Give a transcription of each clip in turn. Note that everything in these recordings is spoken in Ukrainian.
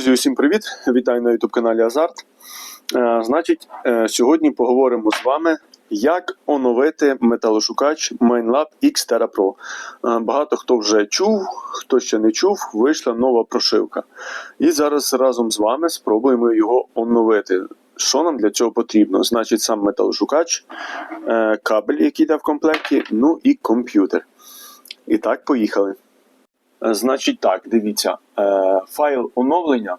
Друзі, усім привіт! Вітаю на youtube каналі Азарт. Е, Значить, е, сьогодні поговоримо з вами, як оновити металошукач MineLab X Terra Pro. Е, Багато хто вже чув, хто ще не чув, вийшла нова прошивка. І зараз разом з вами спробуємо його оновити. Що нам для цього потрібно? Значить, сам металошукач, кабель, який йде в комплекті, ну і комп'ютер. І так, поїхали. Е, Значить так, дивіться, е, файл оновлення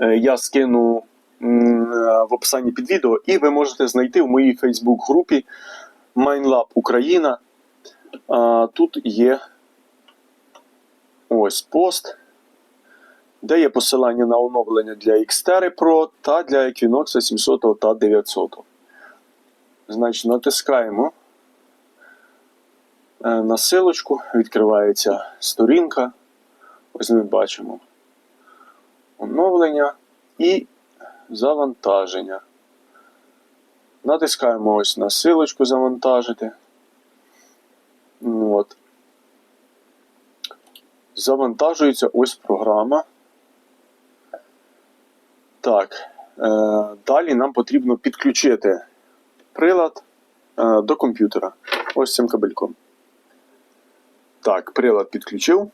е, я скину в описанні під відео, і ви можете знайти в моїй Facebook-групі MineLab Україна. Тут є ось пост, де є посилання на оновлення для Xterra Pro та для Equinox 700 та 900. Значить, натискаємо е, на силочку, відкривається сторінка. Ось ми бачимо оновлення і завантаження. Натискаємо ось на силочку завантажити. От. Завантажується ось програма. Так. Е, далі нам потрібно підключити прилад е, до комп'ютера. Ось цим кабельком. Так, прилад підключив.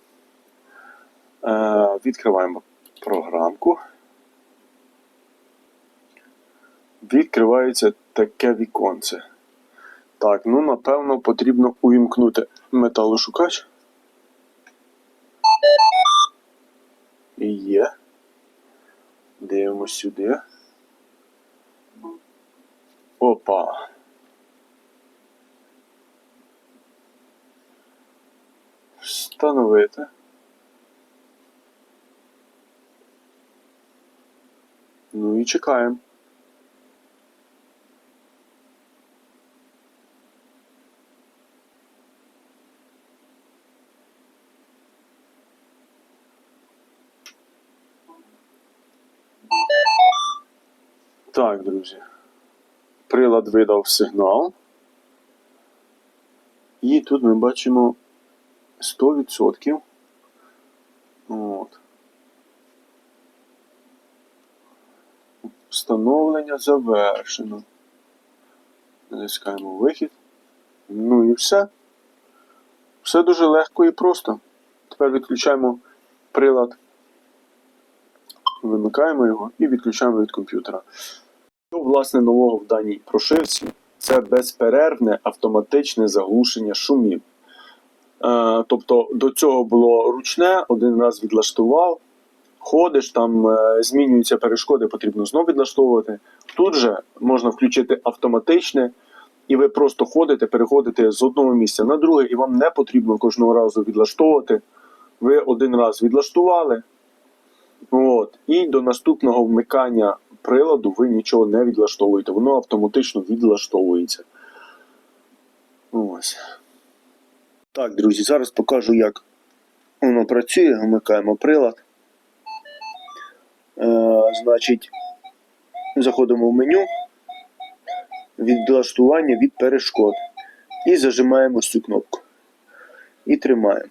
Е, відкриваємо програмку. Відкривається таке віконце. Так, ну напевно потрібно увімкнути металошукач. І є. Дивимось сюди. Опа. Встановити. Ну і чекаємо. Так, друзі. Прилад видав сигнал. І тут ми бачимо 100%. От. Встановлення завершено. Натискаємо вихід. Ну і все. Все дуже легко і просто. Тепер відключаємо прилад, вимикаємо його і відключаємо від комп'ютера. Що, власне, нового в даній прошивці це безперервне автоматичне заглушення шумів. Е, тобто до цього було ручне, один раз відлаштував, ходиш, там е, змінюються перешкоди, потрібно знову відлаштовувати. Тут же можна включити автоматичне, і ви просто ходите, переходите з одного місця на друге, і вам не потрібно кожного разу відлаштовувати. Ви один раз відлаштували. От, і до наступного вмикання приладу ви нічого не відлаштовуєте. Воно автоматично відлаштовується. Ось. Так, друзі, зараз покажу, як воно працює. Вмикаємо прилад. Е, значить, заходимо в меню, відлаштування від перешкод. І зажимаємо цю кнопку. І тримаємо.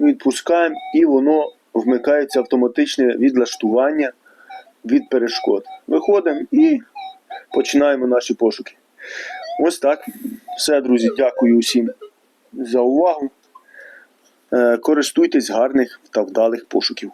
Відпускаємо і воно вмикається автоматичне відлаштування від перешкод. Виходимо і починаємо наші пошуки. Ось так. Все, друзі, дякую усім за увагу. Е, Користуйтесь гарних та вдалих пошуків.